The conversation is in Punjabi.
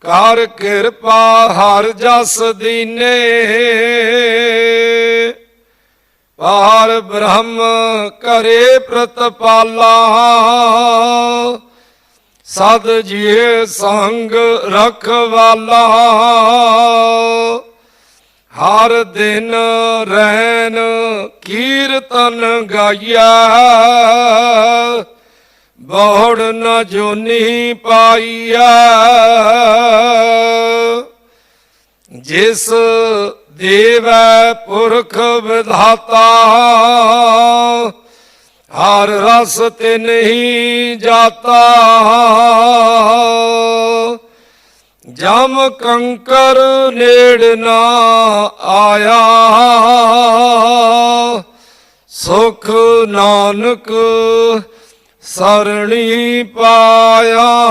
ਕਰ ਕਿਰਪਾ ਹਰ ਜਸ ਦੀਨੇ। ਪਾਰ ਬ੍ਰਹਮ ਕਰੇ ਪ੍ਰਤਪਾਲਾ। ਸਦ ਜੀਏ ਸੰਗ ਰਖਵਾਲਾ। ਹਰ ਦਿਨ ਰਹਿਣ ਕੀਰਤਨ ਗਾਇਆ ਬੋੜ ਨ ਜੋਨੀ ਪਾਈਆ। ਜਿਸ ਦੇਵੈ ਪੁਰਖ ਵਿਧਾਤਾ, ਹਰ ਰਸ ਤੇ ਨਹੀਂ ਜਾਤਾ। ਜਮ ਕੰਕਰ ਨੇੜ ਨਾ ਆਇਆ। ਸੁਖ ਨਾਨਕ ਸਰਣੀ ਪਾਇਆ